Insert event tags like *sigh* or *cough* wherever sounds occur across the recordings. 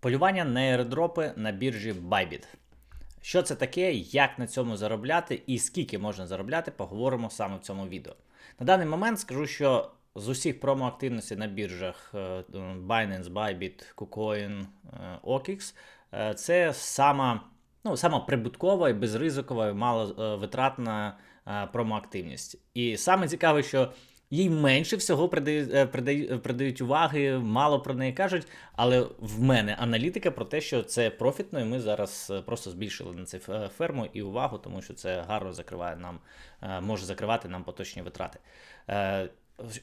Полювання на аеродропи на біржі Bybit. Що це таке, як на цьому заробляти і скільки можна заробляти, поговоримо саме в цьому відео. На даний момент скажу, що з усіх промоактивностей на біржах е, Binance, Bybit, KuCoin, е, OKX е, це сама, ну, сама прибуткова і безризикова і маловитратна промоактивність. І саме цікаве, що їй менше всього придають, е, придають, придають уваги, мало про неї кажуть. Але в мене аналітика про те, що це профітно, і ми зараз е, просто збільшили на це е, ферму і увагу, тому що це гарно закриває нам, е, може закривати нам поточні витрати. Е,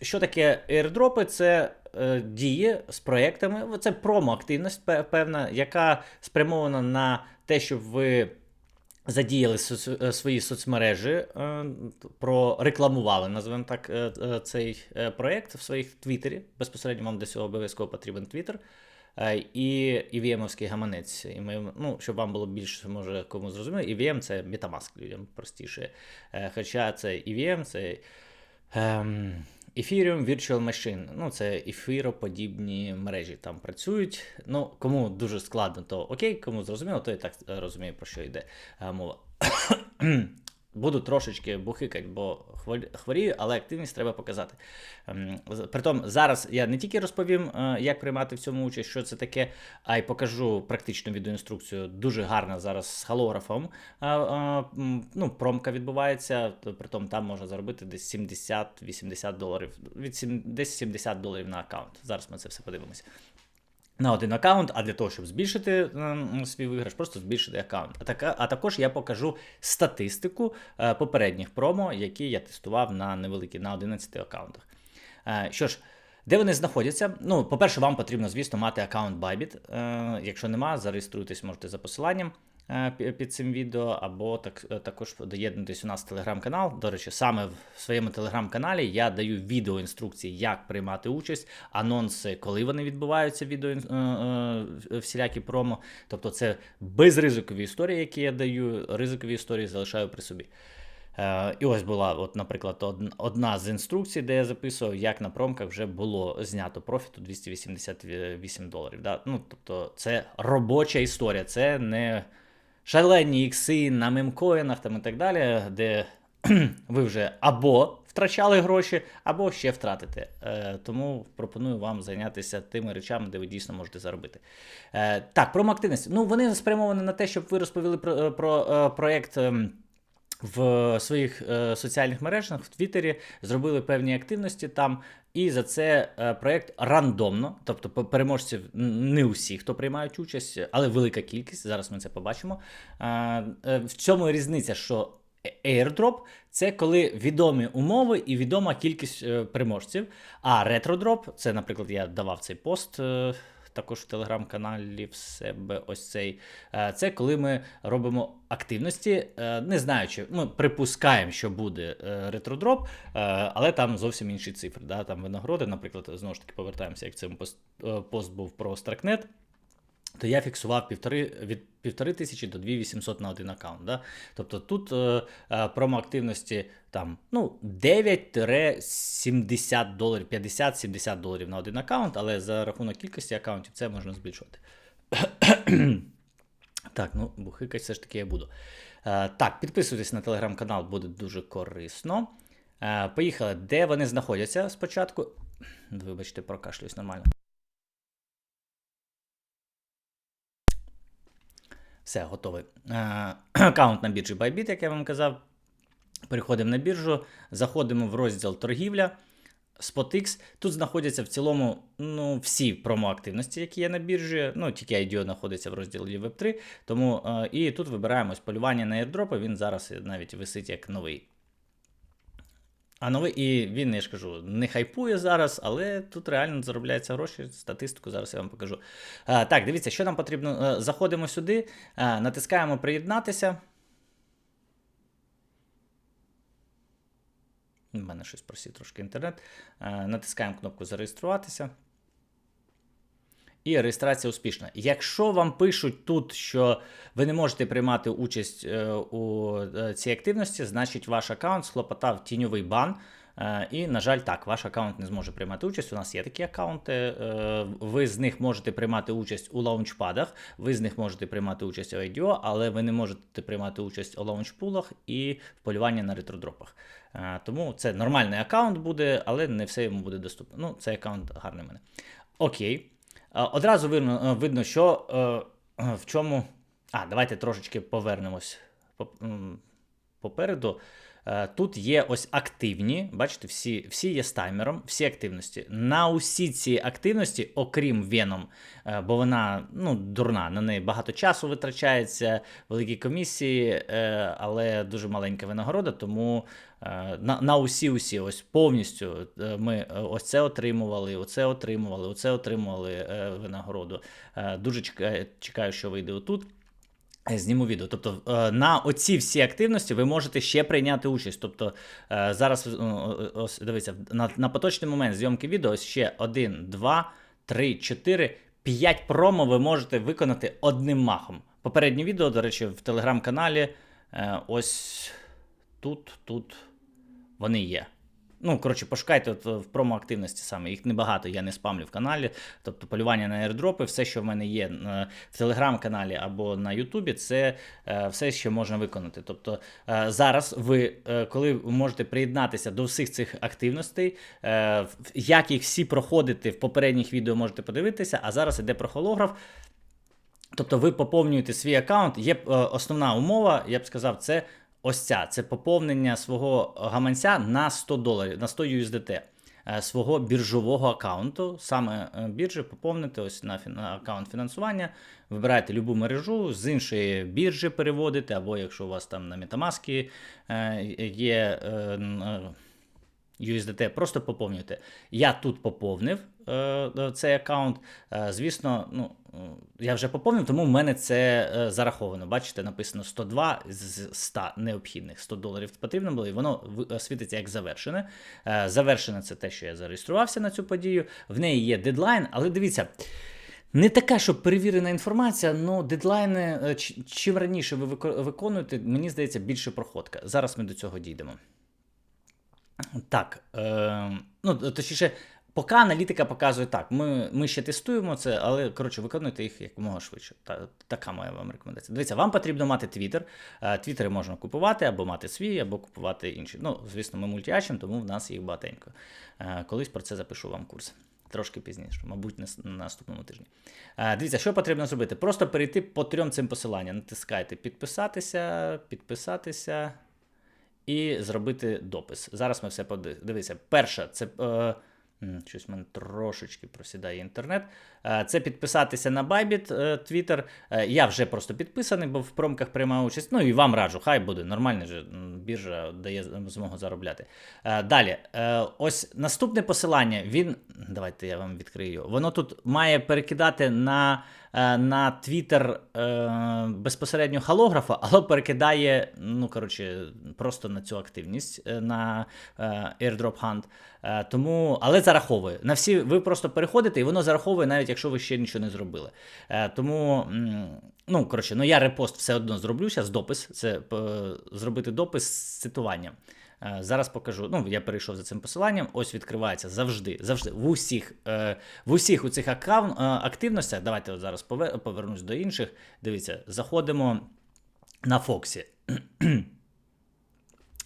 Що таке airdropи? Це е, дії з проектами. Це промо-активність певна, яка спрямована на те, щоб ви задіяли соц- е, свої соцмережі, е, прорекламували, називаємо так, е, цей проект в своїх твіттері. Безпосередньо вам для цього обов'язково потрібен твіттер. І EVM-овський гаманець. І ми, ну, щоб вам було більше, може, кому зрозуміло, EVM це Metamask людям простіше. Хоча це EVM, це ем, Ethereum Virtual Machine. Ну, це ефіроподібні мережі там працюють. Ну, кому дуже складно, то окей, кому зрозуміло, то і так розумію, розуміє, про що йде е, мова. Буду трошечки бухикать, бо хвор- хворію, але активність треба показати. Ем, Притом зараз я не тільки розповім, е, як приймати в цьому участь, що це таке, а й покажу практичну відеоінструкцію. Дуже гарна зараз з холографом. Е, е, Ну, промка відбувається, притом там можна заробити десь 70-80 доларів. Від десь 70 доларів на аккаунт. Зараз ми це все подивимося на один аккаунт, а для того, щоб збільшити ем, свій виграш, просто збільшити аккаунт. А, так, а також я покажу статистику е, попередніх промо, які я тестував на невеликі на 11 аккаунтах. Е, що ж, де вони знаходяться? Ну, по-перше, вам потрібно, звісно, мати аккаунт Bybit. Е, якщо нема, зареєструйтесь можете за посиланням під цим відео, або так, е, також доєднуйтесь у нас в телеграм-канал. До речі, саме в своєму телеграм-каналі я даю відеоінструкції, як приймати участь, анонси, коли вони відбуваються, відео е, е, всілякі промо. Тобто це безризикові історії, які я даю, ризикові історії залишаю при собі. Е, І ось була, от, наприклад, одна з інструкцій, де я записував, як на промках вже було знято профіту 288 доларів. Да? Ну, тобто, це робоча історія, це не шалені ікси на мемкоїнах там і так далі, де *clears throat* ви вже або втрачали гроші, або ще втратите. Е, тому пропоную вам зайнятися тими речами, де ви дійсно можете заробити. Е, так, промоактивність. Ну, вони спрямовані на те, щоб ви розповіли про, про е, проект. ем, в своїх е, соціальних мережах, в Твіттері зробили певні активності там, і за це е, проєкт рандомно, тобто переможців не усі, хто приймають участь, але велика кількість. Зараз ми це побачимо. Е, е, в цьому різниця, що airdrop – це коли відомі умови і відома кількість переможців. А ретро-дроп – це, наприклад, я давав цей пост. Також в телеграм-каналі в себе ось цей. Е, Це коли ми робимо активності, е, не знаючи, ми припускаємо, що буде е, ретродроп, але там зовсім інші цифри. Да? Там винагороди, наприклад, знову ж таки повертаємося, як цим пост, був про Starknet. То я фіксував півтори, від півтори тисячі до 2800 на один аккаунт. Да? Тобто тут е, е, промоактивності там, ну, 9-70 доларів, 50-70 доларів на один аккаунт, але за рахунок кількості аккаунтів це можна збільшувати. *clears throat* Так, ну, бухикать все ж таки я буду. Е, так, підписуйтесь на телеграм-канал, буде дуже корисно. Е, поїхали. Де вони знаходяться спочатку? Вибачте, прокашлююсь нормально. Все, готовий. Е, *clears throat* Аккаунт на біржі Bybit, як я вам казав. Переходимо на біржу, заходимо в розділ торгівля. SpotX. Тут знаходяться в цілому ну, всі промоактивності, які є на біржі. Ну, тільки IDO знаходиться в розділі Web3. Тому е, і тут вибираємо полювання на airdropи, Він зараз навіть висить як новий. А новий, і він, я ж кажу, не хайпує зараз, але тут реально заробляються гроші. Статистику зараз я вам покажу. А, так, дивіться, що нам потрібно. Е, Заходимо сюди, натискаємо приєднатися. У мене щось просить трошки інтернет. Натискаємо кнопку зареєструватися. І реєстрація успішна. Якщо вам пишуть тут, що ви не можете приймати участь е, у е, цій активності, значить ваш аккаунт схлопотав тіньовий бан. Е, І, на жаль, так, ваш аккаунт не зможе приймати участь. У нас є такі аккаунти. Ви з них можете приймати участь у лаунчпадах, ви з них можете приймати участь у IDO, але ви не можете приймати участь у лаунчпулах і в полюванні на ретродропах. Тому це нормальний аккаунт буде, але не все йому буде доступно. Ну, цей аккаунт гарний в мене. Окей. Е, Одразу видно, е, видно що е, в чому. А, давайте трошечки повернемось попереду. Е, Тут є ось активні, бачите, всі, всі є з таймером, всі активності. На усі ці активності, окрім е, бо вона ну, дурна, на неї багато часу витрачається, великі комісії, е, але дуже маленька винагорода, тому е, на, на усі усі ось повністю ми ось це отримували, оце отримували, оце отримували винагороду. Дуже чекаю, що вийде отут. Е, Зніму відео. Тобто е, на оці всі активності ви можете ще прийняти участь. Тобто е, зараз ось дивіться, на, на поточний момент зйомки відео ось ще 1, 2, 3, 4, 5 промо ви можете виконати одним махом. Попереднє відео, до речі, в телеграм-каналі. Ось тут, тут вони є. Ну, коротше, пошукайте от в промо-активності саме. Їх небагато, я не спамлю в каналі. Тобто полювання на airdropи, все, що в мене є е, в телеграм-каналі або на Ютубі, це е, все, що можна виконати. Тобто е, зараз ви, е, коли можете приєднатися до всіх цих активностей, е, як їх всі проходити в попередніх відео можете подивитися, а зараз іде про холограф. Тобто ви поповнюєте свій аккаунт. Є е, основна умова, я б сказав, це ось ця: це поповнення свого гаманця на 100 доларів, на 100 USDT. е, Свого біржового аккаунту, саме е, біржі, поповнити ось на, на аккаунт фінансування, вибираєте любу мережу, з іншої біржі переводите, або якщо у вас там на Metamask е, є е, USDT, просто поповнюйте. Я тут поповнив е, е, цей аккаунт. Е, звісно, ну, е, я вже поповнив, тому в мене це е, зараховано. Бачите, написано 102 з 100 необхідних 100 доларів потрібно було, і воно е, світиться як завершене. Е, завершене це те, що я зареєструвався на цю подію. В неї є дедлайн, але дивіться. Не така, щоб перевірена інформація, але дедлайни, чим раніше ви виконуєте, мені здається, більше проходка. Зараз ми до цього дійдемо. Так, е, ну точніше, поки аналітика показує так. Ми, ми ще тестуємо це, але коротше, виконуйте їх якомога швидше. Та, така моя вам рекомендація. Дивіться, вам потрібно мати твіттер. Твіттери можна купувати або мати свій, або купувати інші. Ну, звісно, ми мультіачимо, тому в нас їх багатенько. Е, колись про це запишу вам курс. Трошки пізніше, мабуть, на наступному тижні. Е, Дивіться, що потрібно зробити? Просто перейти по трьом цим посиланням. Натискайте підписатися, підписатися і зробити допис. Зараз ми все подивимося. Перше, це. Е, Щось в мене трошечки просідає інтернет. Е, Це підписатися на е, Twitter. Е, Я вже просто підписаний, бо в промках приймав участь. Ну і вам раджу, хай буде нормально же біржа дає змогу заробляти. Е, Далі, ось наступне посилання. Він. Давайте я вам відкрию. Воно тут має перекидати на, на Twitter е, безпосередньо холографа, *laughs* але перекидає, ну коротше, просто на цю активність е, на е, airdrop hunt. Е, Тому, але зараховує. На всі ви просто переходите, і воно зараховує, навіть якщо ви ще нічого не зробили. Е, Тому, ну коротше, ну я репост все одно зроблю зараз допис. Це е, зробити допис з цитуванням. Е, Зараз покажу. Ну, я перейшов за цим посиланням. Ось відкривається завжди. Завжди в усіх, е, в усіх у цих е, активностях. Давайте от зараз повернусь до інших. Дивіться, заходимо на Фоксі. *clears throat*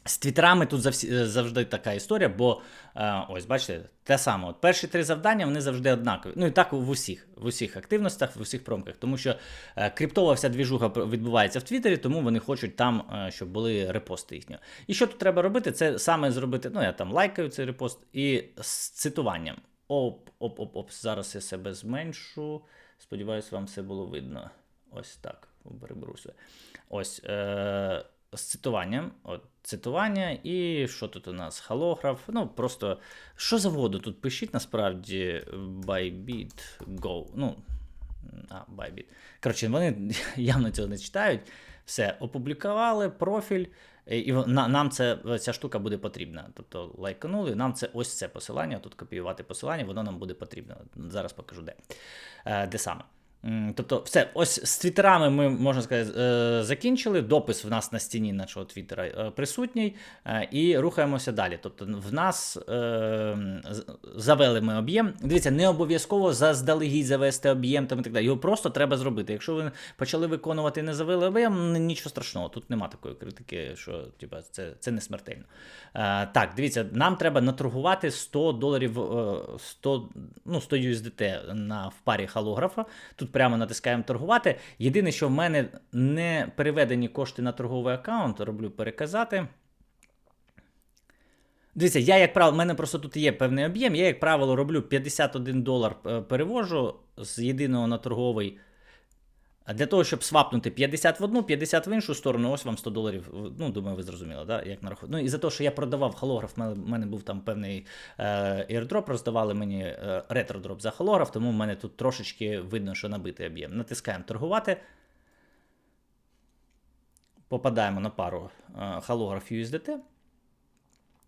З твіттерами тут е, завжди така історія, бо е, ось бачите, те саме. От перші три завдання вони завжди однакові. Ну і так в усіх, в усіх активностях, в усіх промках. Тому що е, криптова вся двіжуха відбувається в Твіттері, тому вони хочуть там, щоб були репости їхні. І що тут треба робити? Це саме зробити. Ну, я там лайкаю цей репост і з цитуванням. Оп, оп, оп, оп. Зараз я себе зменшу. Сподіваюсь, вам все було видно. Ось так. Переберуся. Ось. Е- з цитуванням. От, цитування, і що тут у нас? Холограф. Ну, просто що завгодно тут пишіть, насправді, Bybit Go. Ну, а, Bybit. Коротше, вони *laughs* явно цього не читають. Все, опублікували профіль, і нам це, ця штука буде потрібна. Тобто лайканули, нам це ось це посилання, тут копіювати посилання, воно нам буде потрібно. Зараз покажу де. Е, де саме. Тобто, все, ось з твіттерами ми можна сказати е, закінчили. Допис в нас на стіні нашого твіттера е, присутній, е, і рухаємося далі. Тобто, в нас завели ми об'єм. Дивіться, не обов'язково заздалегідь завести об'єм там і так далі. Його просто треба зробити. Якщо ви почали виконувати і не завели об'єм, нічого страшного. Тут нема такої критики, що типа, це, це не смертельно. Так, дивіться, нам треба наторгувати 100 доларів, е, 100, ну, 100 USDT на в парі халографа. Тут прямо натискаємо торгувати. Єдине, що в мене не переведені кошти на торговий аккаунт, роблю переказати. Дивіться, я, як правило, в мене просто тут є певний об'єм. Я, як правило, роблю 51 долар е, перевожу з єдиного на торговий. А для того, щоб свапнути 50 в одну, 50 в іншу сторону, ось вам 100 доларів. Ну, думаю, ви зрозуміли, да? як нарахувати. Ну і за те, що я продавав холограф, в мене, мене був там певний е, airdrop, роздавали мені е, ретродроп за холограф, тому в мене тут трошечки видно, що набитий об'єм. Натискаємо торгувати. Попадаємо на пару е, холограф USDT.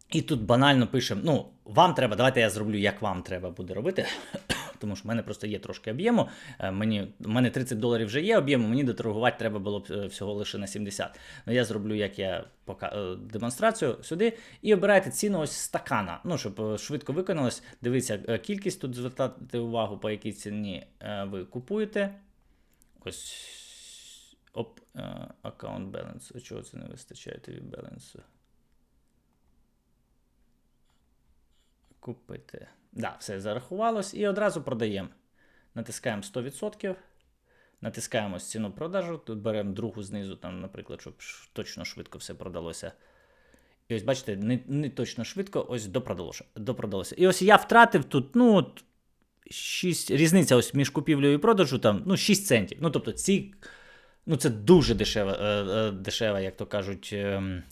І тут банально пишемо: ну, вам треба, давайте я зроблю, як вам треба буде робити. Тому що в мене просто є трошки об'єму. Е, Мені, в мене 30 доларів вже є об'єму, мені доторгувати треба було б е, всього лише на 70. Ну я зроблю, як я пока, е, демонстрацію сюди. І обирайте ціну ось стакана. Ну, щоб швидко виконалось. Дивіться, кількість тут звертати увагу, по якій ціні ви купуєте. Ось. Оп, аккаунт баланс. Чого це не вистачає тобі балансу? Купити. Да, все зарахувалось і одразу продаємо. Натискаємо 100%. Натискаємо ціну продажу. Тут беремо другу знизу, там, наприклад, щоб точно швидко все продалося. І ось бачите, не, не точно швидко, ось допродалося. І ось я втратив тут, ну, от, 6, різниця ось між купівлею і продажу, там, ну, 6 центів. Ну, тобто, ці, ну, це дуже дешева, е, е, дешева, як то кажуть, ем,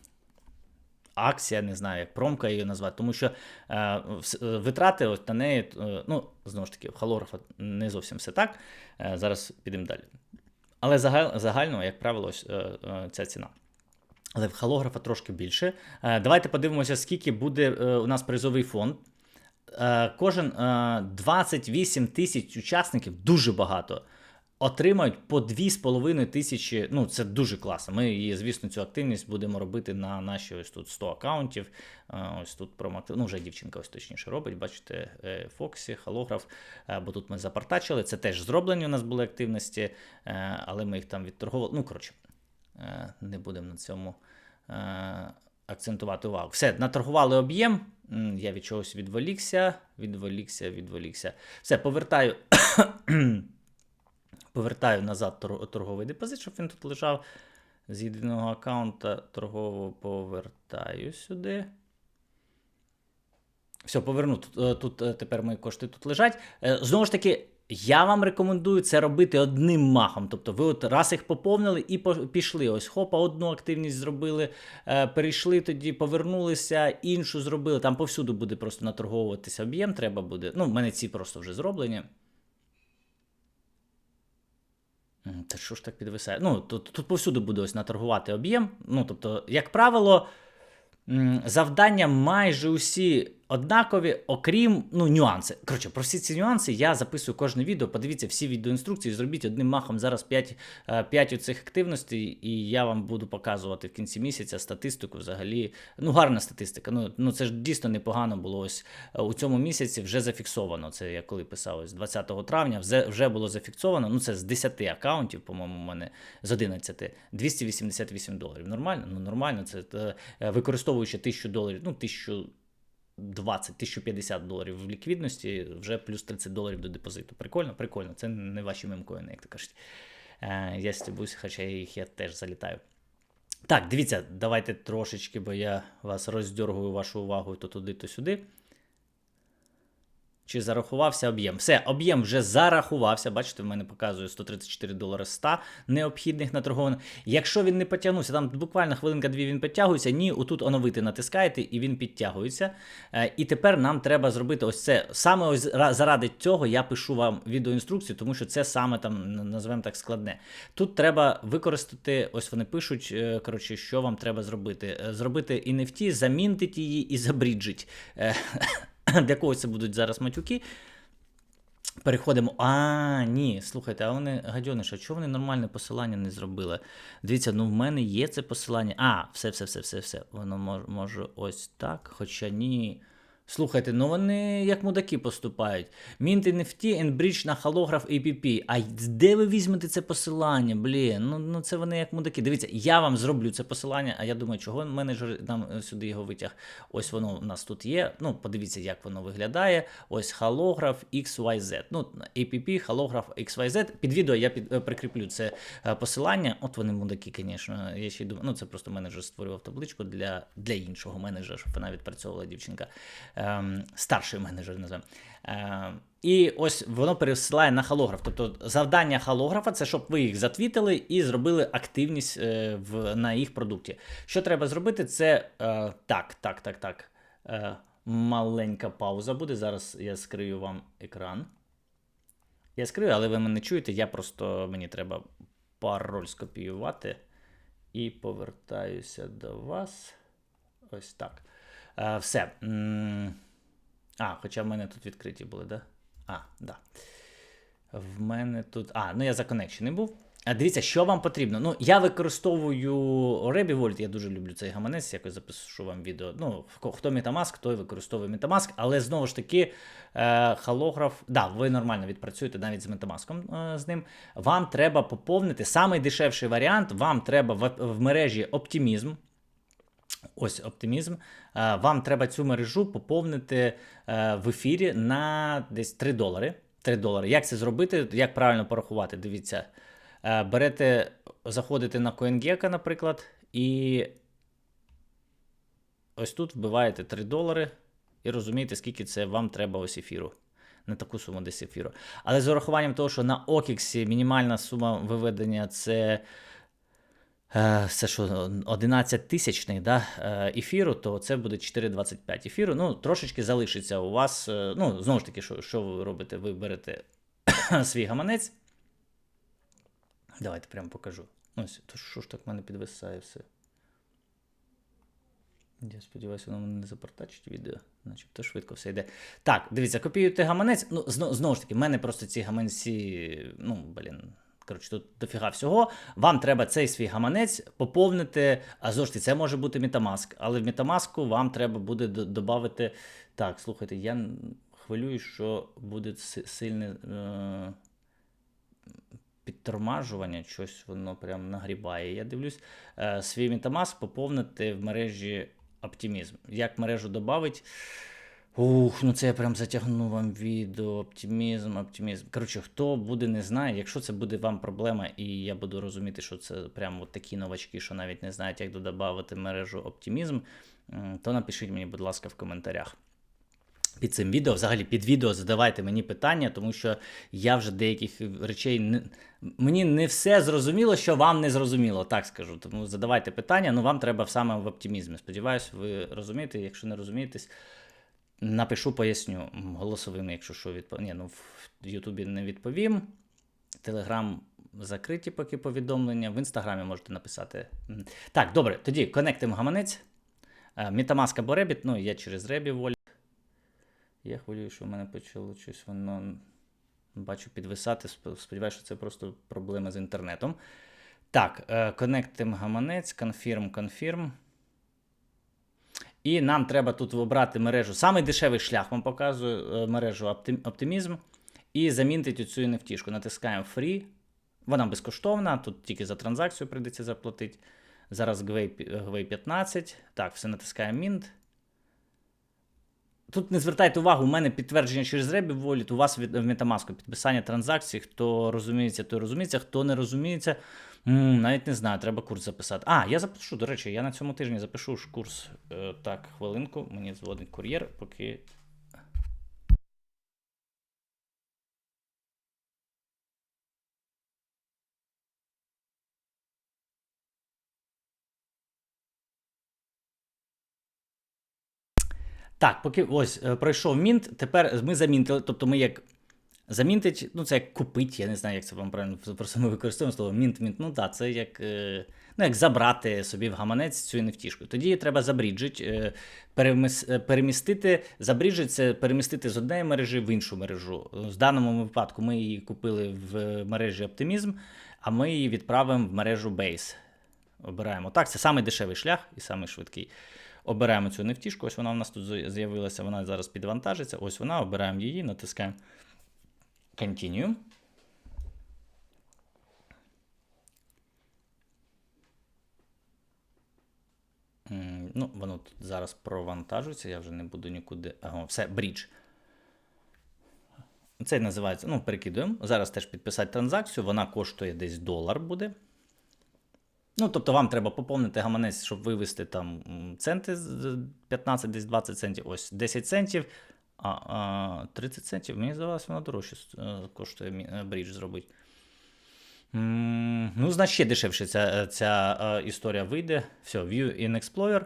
акція, не знаю, як промка її назвати, тому що е, е, витрати ось на неї, е, ну, знову ж таки, в халографа не зовсім все так. Е, зараз підемо далі. Але загаль, загально, як правило, ось, е, е, ця ціна. Але в халографа трошки більше. Е, давайте подивимося, скільки буде е, у нас призовий фонд. Е, кожен е, 28 тисяч учасників, дуже багато. Отримають по 2,5 тисячі. Ну, це дуже класно. Ми її, звісно, цю активність будемо робити на наші ось тут 100 аккаунтів. Е, Ось тут промо, ну вже дівчинка ось точніше робить. Бачите, е, Фоксі, Халограф. Е, Бо тут ми запартачили. Це теж зроблені у нас були активності, але ми їх там відторговували. Ну, коротше, не будемо на цьому акцентувати увагу. Все, наторгували об'єм. Я від чогось відволікся, відволікся, відволікся. Все, повертаю. Повертаю назад торговий депозит, щоб він тут лежав. З єдиного аккаунта торгового повертаю сюди. Все, поверну. Тут, е, тут е, тепер мої кошти тут лежать. Е, Знову ж таки, я вам рекомендую це робити одним махом. Тобто, ви от раз їх поповнили і пішли. Ось хопа, одну активність зробили, перейшли тоді, повернулися, іншу зробили. Там повсюду буде просто наторговуватися об'єм, треба буде. Ну, в мене ці просто вже зроблені. М, Та що ж так підвисає? Ну, тут, тут повсюду буде ось наторгувати об'єм. Ну, тобто, як правило, завдання майже усі однакові, окрім ну, нюанси. Коротше, про всі ці нюанси я записую кожне відео. Подивіться всі відеоінструкції, зробіть одним махом зараз 5, 5 оцих активностей, і я вам буду показувати в кінці місяця статистику взагалі. Ну, гарна статистика. Ну, ну це ж дійсно непогано було. Ось е, у цьому місяці вже зафіксовано. Це я коли писав ось 20 травня, вже, вже було зафіксовано. Ну, це з 10 аккаунтів, по-моєму, у мене з 11, 288 доларів. Нормально? Ну, нормально. Це е, використовуючи 1000 доларів, ну, 1000 20 1050 доларів в ліквідності, вже плюс 30 доларів до депозиту. Прикольно, прикольно. Це не ваші мемкоїни, як то кажуть. Е, я стібусь, хоча їх я теж залітаю. Так, дивіться, давайте трошечки, бо я вас роздергую вашу увагу то туди, то сюди. Чи зарахувався об'єм? Все, об'єм вже зарахувався. Бачите, в мене показує 134 долари 100 необхідних на наторговано. Якщо він не потягнувся, там буквально хвилинка-дві він підтягується. Ні, отут оновити натискаєте, і він підтягується. Е, І тепер нам треба зробити ось це. Саме ось заради цього я пишу вам відеоінструкцію, тому що це саме там, називаємо так, складне. Тут треба використати, ось вони пишуть, е, коротше, що вам треба зробити. Е, Зробити NFT, замінтити її і забріджить. *clears throat* Для когось це будуть зараз матюки. Переходимо. А, ні, слухайте, а вони гадьониша, чого вони нормальне посилання не зробили? Дивіться, ну в мене є це посилання. А, все, все, все, все, все. Воно мож- може ось так, хоча ні. Слухайте, ну вони як мудаки поступають. Mint NFT and bridge на холограф APP. А де ви візьмете це посилання? Блін, ну, ну це вони як мудаки. Дивіться, я вам зроблю це посилання, а я думаю, чого менеджер нам е, сюди його витяг. Ось воно у нас тут є. Ну, подивіться, як воно виглядає. Ось холограф XYZ. Ну, APP, холограф XYZ. Під відео я під, е, прикріплю це е, посилання. От вони мудаки, звісно. Я ще й думаю, ну це просто менеджер створював табличку для, для іншого менеджера, щоб вона відпрацьовувала дівчинка. Ем, старший менеджер називаємо. Ем, і ось воно пересилає на холограф. Тобто завдання холографа це щоб ви їх затвітили і зробили активність е, в, на їх продукті. Що треба зробити? Це е, так, так, так, так. Е, маленька пауза буде. Зараз я скрию вам екран. Я скрию, але ви мене чуєте. Я просто мені треба пароль скопіювати. І повертаюся до вас. Ось так. Е, все. А, хоча в мене тут відкриті були, да? А, да. В мене тут. А, ну я законекшений був. А дивіться, що вам потрібно. Ну, я використовую RabbitVault, я дуже люблю цей гаманець, якось запишу вам відео. Ну, хто- Metamask, той використовує Metamask, але знову ж таки, е, холограф, да, ви нормально відпрацюєте навіть з Metamask е, з ним. Вам треба поповнити самий дешевший варіант, вам треба в, в мережі Optimism. Ось оптимізм. Е, Вам треба цю мережу поповнити е, в ефірі на десь 3 долари. 3 долари. Як це зробити? Як правильно порахувати? Дивіться. Е, Берете, заходите на CoinGecko, наприклад, і ось тут вбиваєте 3 долари і розумієте, скільки це вам треба ось ефіру. На таку суму десь ефіру. Але з урахуванням того, що на OKX мінімальна сума виведення це. Е, Це що, 11 тисячних да, е, ефіру, то це буде 4,25 ефіру. Ну, трошечки залишиться у вас. е, Ну, знову ж таки, що, що ви робите? Ви берете *coughs* свій гаманець. Давайте прямо покажу. Ось, то що ж так в мене підвисає все. Я сподіваюся, воно мене не запортачить відео, начебто швидко все йде. Так, дивіться, копіюєте гаманець. Ну, зно- знову ж таки, в мене просто ці гаманці, ну, блін. Коротше, тут дофіга всього. Вам треба цей свій гаманець поповнити. А таки, це може бути Metamask, але в Metamask вам треба буде додати. Так, слухайте, я хвилююсь, що буде сильне е- підтормажування, щось воно прям нагрібає. Я дивлюсь, е- свій Metamask поповнити в мережі Optimism. Як мережу додати? Ух, ну це я прям затягну вам відео, оптимізм, оптимізм. Коротше, хто буде, не знає. Якщо це буде вам проблема, і я буду розуміти, що це прямо от такі новачки, що навіть не знають, як додати мережу оптимізм, то напишіть мені, будь ласка, в коментарях. Під цим відео, взагалі під відео задавайте мені питання, тому що я вже деяких речей не мені не все зрозуміло, що вам не зрозуміло, так скажу. Тому задавайте питання, ну вам треба саме в оптимізмі. Сподіваюсь, ви розумієте. Якщо не розумієтесь, Напишу, поясню голосовим, якщо що відповім. Ні, ну в Ютубі не відповім. Телеграм закриті поки повідомлення. В інстаграмі можете написати. Так, добре, тоді конектимо гаманець. Е, Metamask або Rebit, ну я через Rebі волі. Я хвилюю, що в мене почало щось воно. Бачу підвисати. Сподіваюся, що це просто проблема з інтернетом. Так, е, конектимо гаманець, confirm, confirm. І нам треба тут обрати мережу. Самий дешевий шлях вам показую е, мережу Optimism. І замінити цю NFT. Натискаємо Free. Вона безкоштовна, тут тільки за транзакцію прийдеться заплатити. Зараз GWay, GWay 15. Так, все натискаємо Mint. Тут не звертайте увагу, у мене підтвердження через Rebel Wallet, у вас в Metamask підписання транзакцій. Хто розуміється, той розуміється, хто не розуміється, м, навіть не знаю, треба курс записати. А, я запишу, до речі, я на цьому тижні запишу ж курс. Е, так, хвилинку, мені дзвонить кур'єр, поки. Так, поки ось е, пройшов мінт, тепер ми замінтили, тобто ми як Замінтить, ну це як купить, я не знаю, як це вам правильно *laughs* просто ми використовуємо слово мінт-мінт. Ну так, це як, е, ну, як забрати собі в гаманець цю NFT. Тоді її треба забріджить, е, е, перемістити. Забріджить це перемістити з однієї мережі в іншу мережу. В даному випадку ми її купили в мережі Optimism, а ми її відправимо в мережу Base. Обираємо так, це самий дешевий шлях і самий швидкий. Обираємо цю нефтішку, ось вона у нас тут з'явилася, вона зараз підвантажиться. Ось вона, обираємо її, натискаємо Continue. Ну, воно тут зараз провантажується, я вже не буду нікуди. Ага, все, брідж. Це називається, ну, перекидуємо. Зараз теж підписати транзакцію, вона коштує десь долар буде. Ну, тобто вам треба поповнити гаманець, щоб вивести там центи з 15, десь 20 центів, ось 10 центів, а, а 30 центів, мені здавалося, воно дорожче е, коштує е, брідж зробити. Ну, значить, ще дешевше ця, ця е, історія вийде. Все, View in Explorer.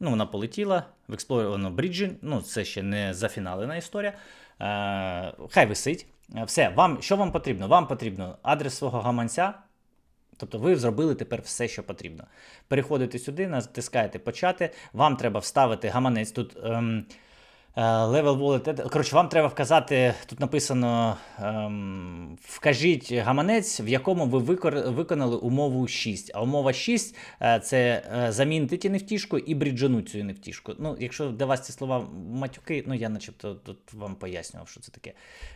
Ну, вона полетіла. В Explorer воно бріджі. Ну, це ще не зафіналена історія. Хай висить. Все, вам, що вам потрібно? Вам потрібно адрес свого гаманця. Тобто ви зробили тепер все, що потрібно. Переходите сюди, натискаєте почати. Вам треба вставити гаманець. Тут ем, level wallet. Коротше, вам треба вказати, тут написано: ем, вкажіть гаманець, в якому ви виконали умову 6. А умова 6 е, це е, замінити нефтішку і бріджануть цю нефтішку. Ну, якщо для вас ці слова матюки, ну я начебто тут вам пояснював, що це таке.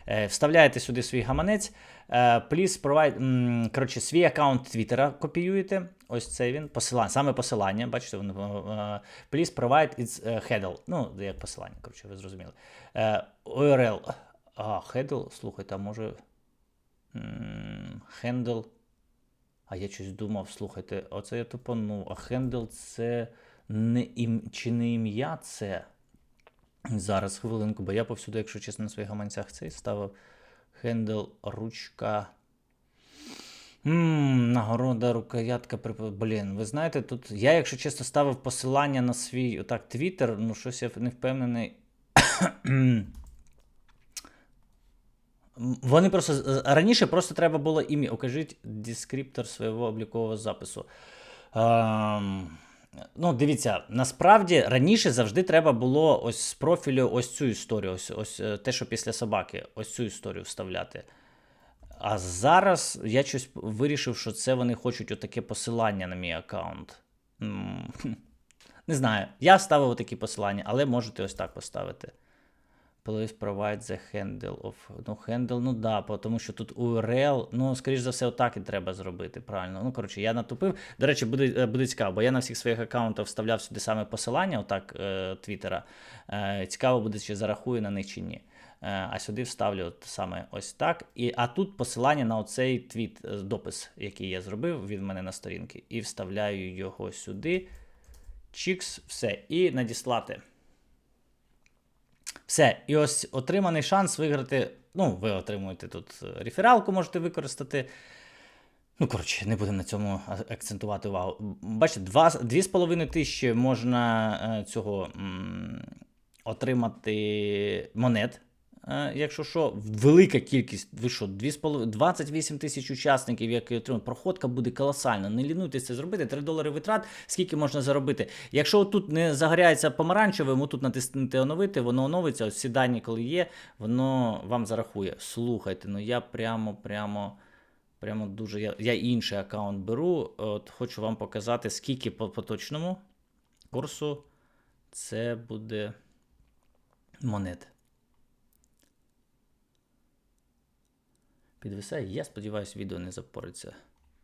Е, Вставляєте сюди свій гаманець. е, Please provide, м, коротше, свій аккаунт Твіттера копіюєте. Ось це він. Посилання, саме посилання. Бачите, воно. е, Please provide its е, handle. Ну, як посилання, коротше, ви зрозуміли. Е, URL. А, handle, слухайте, а може. Handle. А я щось думав, слухайте, оце я тупанув. А хендл це не ім... чи не ім'я це. Зараз хвилинку, бо я повсюди, якщо чесно, на своїх гаманцях цей ставив. Хендл, ручка. Ммм, нагорода, рукоятка. Блін, ви знаєте, тут я, якщо чесно, ставив посилання на свій отак Твіттер, ну щось я не впевнений. Вони просто раніше просто треба було ім'я. Окажіть дескриптор свого облікового запису. Ем, ну, дивіться, насправді раніше завжди треба було ось з профілю ось цю історію, ось, ось е, те, що після собаки, ось цю історію вставляти. А зараз я щось вирішив, що це вони хочуть отаке посилання на мій аккаунт. *laughs* Не знаю, я ставив такі посилання, але можете ось так поставити. Please provide the handle of. Ну, handle, ну да, тому що тут URL, ну, скоріш за все, отак і треба зробити. Правильно. Ну, коротше, я натупив. До речі, буде, е, буде цікаво, бо я на всіх своїх аккаунтах вставляв сюди саме посилання, отак, е, Твіттера. Е, цікаво буде, чи зарахую на них чи ні. Е, а сюди вставлю от саме ось так. І, а тут посилання на оцей твіт, е, допис, який я зробив від мене на сторінки. І вставляю його сюди. Чікс, все. І надіслати. Все, і ось отриманий шанс виграти. Ну, ви отримуєте тут е, рефералку, можете використати. Ну, коротше, не будемо на цьому акцентувати увагу. Бачите, 2,5 тисячі можна цього м, отримати монет. Якщо що, велика кількість, ви що, 28 тисяч учасників, які отримують, проходка буде колосальна. Не лінуйтесь це зробити, 3 долари витрат, скільки можна заробити. Якщо тут не загоряється помаранчевим, тут натиснути оновити, воно оновиться. Ось всі коли є, воно вам зарахує. Слухайте, ну я прямо, прямо. Прямо дуже. Я, я інший аккаунт беру. От хочу вам показати, скільки по поточному курсу це буде монет. Підвисає. Я сподіваюся, відео не запориться.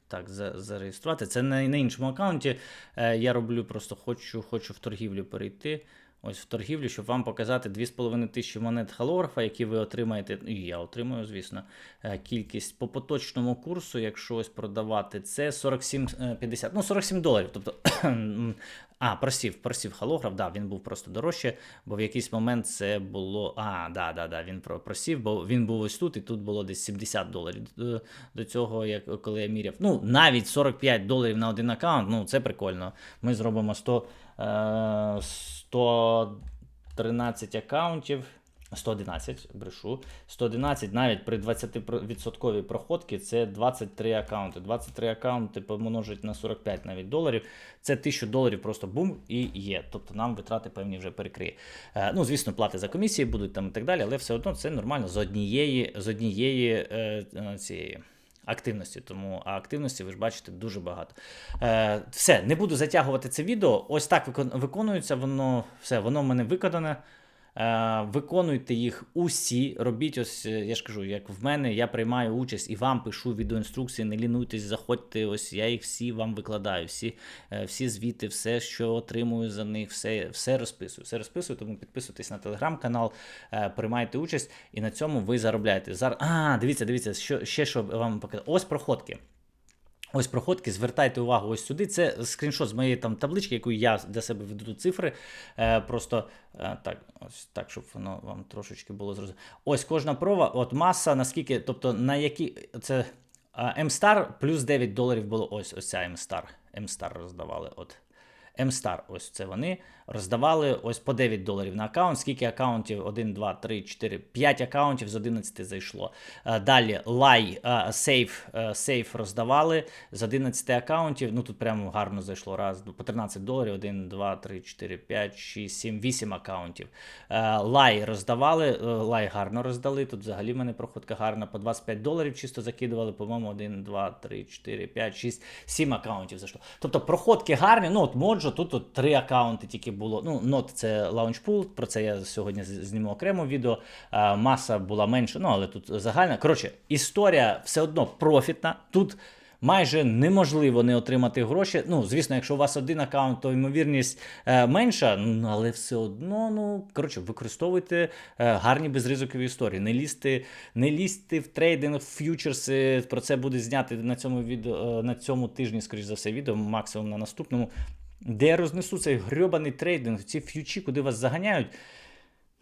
Так, за, зареєструвати. Це на, на іншому аккаунті. Е, я роблю просто хочу, хочу в торгівлю перейти. Ось в торгівлю, щоб вам показати 2,5 тисячі монет холографа, які ви отримаєте. І я отримую, звісно, е, кількість по поточному курсу, якщо ось продавати, це 47,50. Ну, 47 доларів. Тобто, *clears throat* а, просів, просів холограф, да, він був просто дорожче, бо в якийсь момент це було. А, да, да, да, він просів, бо він був ось тут, і тут було десь 70 доларів. До, цього, як коли я міряв. Ну, навіть 45 доларів на один аккаунт, ну це прикольно. Ми зробимо 100, е, 113 аккаунтів. 111, брешу. 111 навіть при 20% проходці це 23 аккаунти. 23 аккаунти помножить на 45 навіть доларів. Це 1000 доларів просто бум і є. Тобто нам витрати певні вже перекриє. Е, ну, звісно, плати за комісії будуть там і так далі, але все одно це нормально з однієї, з однієї е, е, цієї. Активності, тому а активності ви ж бачите дуже багато. Е, все, не буду затягувати це відео. Ось так викон- виконується воно. Все, воно в мене виконане. Е, виконуйте їх усі. Робіть ось, е, я ж кажу, як в мене, я приймаю участь і вам пишу відеоінструкції. Не лінуйтесь, заходьте. Ось я їх всі вам викладаю. Всі, е, всі звіти, все, що отримую за них, все, все розписую. Все розписую, тому підписуйтесь на телеграм-канал, приймайте участь, і на цьому ви заробляєте. Зараз. А, дивіться, дивіться, що ще що вам показати. Ось проходки. Ось проходки, звертайте увагу ось сюди. Це скріншот з моєї там таблички, яку я для себе веду цифри. Е, просто е, так, ось так, щоб воно вам трошечки було зрозуміло. Ось кожна прова, от маса, наскільки, тобто на які це е, M-Star плюс 9 доларів було ось ось ця M-Star. M-Star роздавали. От. M-Star, ось це вони роздавали ось по 9 доларів на аккаунт. Скільки аккаунтів? 1, 2, 3, 4, 5 аккаунтів з 11 зайшло. Е, Далі Lай, е, Safe, е, роздавали з 11 аккаунтів. Ну тут прямо гарно зайшло. Раз, по 13 доларів, 1, 2, 3, 4, 5, 6, 7, 8 аккаунтів. Лай роздавали, Лай гарно роздали. Тут взагалі в мене проходка гарна. По 25 доларів чисто закидували, по-моєму, 1, 2, 3, 4, 5, 6, 7 аккаунтів зайшло. Тобто проходки гарні. Ну, от Моджо, тут от 3 аккаунти тільки було. Ну, Нот це лаунчпул, про це я сьогодні зніму окремо відео. Е, Маса була менша, ну але тут загальна. Коротше, історія все одно профітна. Тут. Майже неможливо не отримати гроші. Ну, звісно, якщо у вас один аккаунт, то ймовірність е, менша, ну, але все одно, ну коротше, використовуйте е, гарні безризикові історії. Не лізьте, не лізьте в трейдинг, в ф'ючерси. Про це буде зняти на цьому відео е, на цьому тижні, скоріш за все, відео, максимум на наступному, де я рознесу цей грьобаний трейдинг, ці ф'ючі, куди вас заганяють.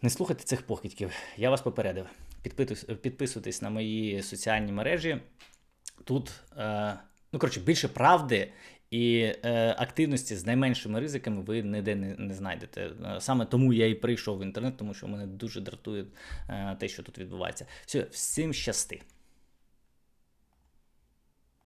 Не слухайте цих похідьків. Я вас попередив. Підписуйтесь на мої соціальні мережі. Тут, е, ну коротше, більше правди і е, активності з найменшими ризиками ви ніде не, не знайдете. Е, Саме тому я і прийшов в інтернет, тому що мене дуже дратує е, те, що тут відбувається. Все, всім щасти.